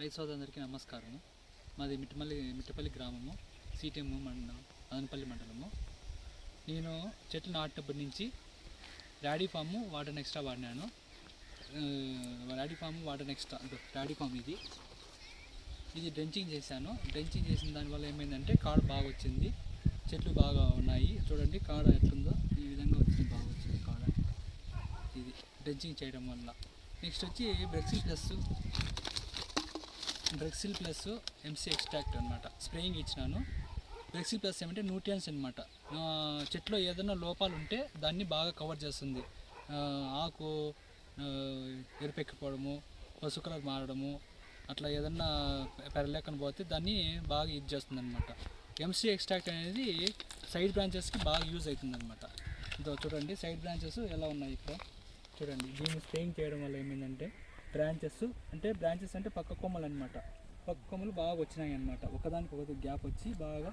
రైతు సోదరులందరికీ నమస్కారం. మాది మిట్టపల్లి మిట్టపల్లి గ్రామము సీటీఎం మండలం అదనపల్లి మండలము. నేను చెట్లు నాటినప్పటి నుంచి డాడీ ఫామ్ వాటర్ నెక్స్ట్రా వాడినాను. డాడీ ఫామ్ వాటర్ నెక్స్ట్రా డాడీ ఫామ్ ఇది. ఇది డ్రెంచింగ్ చేశాను. డ్రెంచింగ్ చేసిన దానివల్ల ఏమైందంటే కాడ బాగా వచ్చింది. చెట్లు బాగా ఉన్నాయి. చూడండి కాడ ఎట్లుందో ఈ విధంగా వచ్చింది బాగా వచ్చింది కాడ. ఇది డ్రెంచింగ్ చేయడం వల్ల. నెక్స్ట్ వచ్చి Brexil plus Brexil plus MC extract అనమాట స్ప్రేయింగ్ ఇచ్చినాను. బ్రెక్సిల్ ప్లస్ ఏమంటే న్యూట్రియన్స్ అనమాట చెట్లో ఏదైనా లోపాలు ఉంటే దాన్ని బాగా కవర్ చేస్తుంది. ఆకు ఎరుపెక్కిపోవడము పసుపు కలర్ మారడము అట్లా ఏదన్నా పెరలేకని పోతే దాన్ని బాగా ఇది చేస్తుంది అనమాట ఎంసీ ఎక్స్ట్రాక్ట్ అనేది సైడ్ బ్రాంచెస్కి బాగా యూజ్ అవుతుంది అనమాట ఇదో చూడండి సైడ్ బ్రాంచెస్ ఎలా ఉన్నాయి ఇక్కడ? చూడండి దీన్ని స్ప్రేయింగ్ చేయడం వల్ల ఏమైందంటే బ్రాంచెస్ అంటే బ్రాంచెస్ అంటే పక్క కొమ్మలు అనమాట పక్క కొమ్మలు బాగా వచ్చినాయి అనమాట ఒకదానికి ఒకటి గ్యాప్ వచ్చి బాగా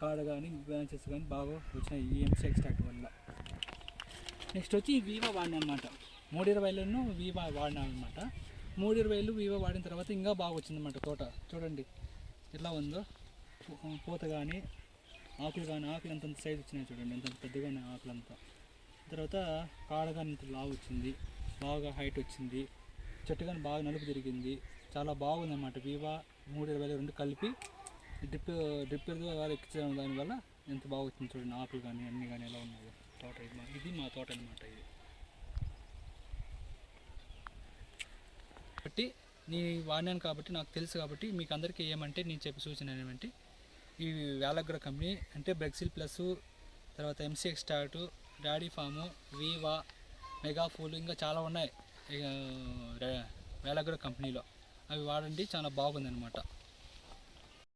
కాడ కానీ బ్రాంచెస్ కానీ బాగా వచ్చినాయి ఈ ఎంసీ ఎక్స్ట్రాక్ట్ వల్ల. నెక్స్ట్ వచ్చి ఈ వీవా వాడినా అనమాట మూడు ఇరవైలను వీవా వాడినా అనమాట మూడు ఇరవైలు వీవా వాడిన తర్వాత ఇంకా బాగా వచ్చిందన్నమాట తోట. చూడండి ఎలా ఉందో. పూత కానీ ఆకులు కానీ ఆకులు ఎంత సైజ్ వచ్చినాయి చూడండి. ఎంత పెద్దగా ఉన్నాయి ఆకులంతా. తర్వాత కాడ కానీ ఇంత లావు వచ్చింది. బాగా హైట్ వచ్చింది. చెట్టు కానీ బాగా నలుపు తిరిగింది. చాలా బాగుంది అన్నమాట వివా మూడు ఇరవై రెండు కలిపి డ్రిప్ డ్రిప్ వాళ్ళు ఎక్కించడం దానివల్ల ఎంత బాగా వచ్చింది చూడండి. ఆకులు కానీ అన్నీ కానీ ఎలా ఉన్నాయో తోట ఇది మా- ఇది మా తోట అనమాట ఇది. కాబట్టి నేను వాడినాను కాబట్టి నాకు తెలుసు కాబట్టి మీకు అందరికీ ఏమంటే నేను చెప్పి సూచన ఏమంటే ఈ వేలగ్ర కంపెనీ అంటే బ్రెక్సిల్ ప్లస్ తర్వాత MC extract daddy farm Viva మెగాఫూల్ ఇంకా చాలా ఉన్నాయి. ఇక వేలగ్ర కంపెనీలో. అవి వాడండి చాలా బాగుంది అనమాట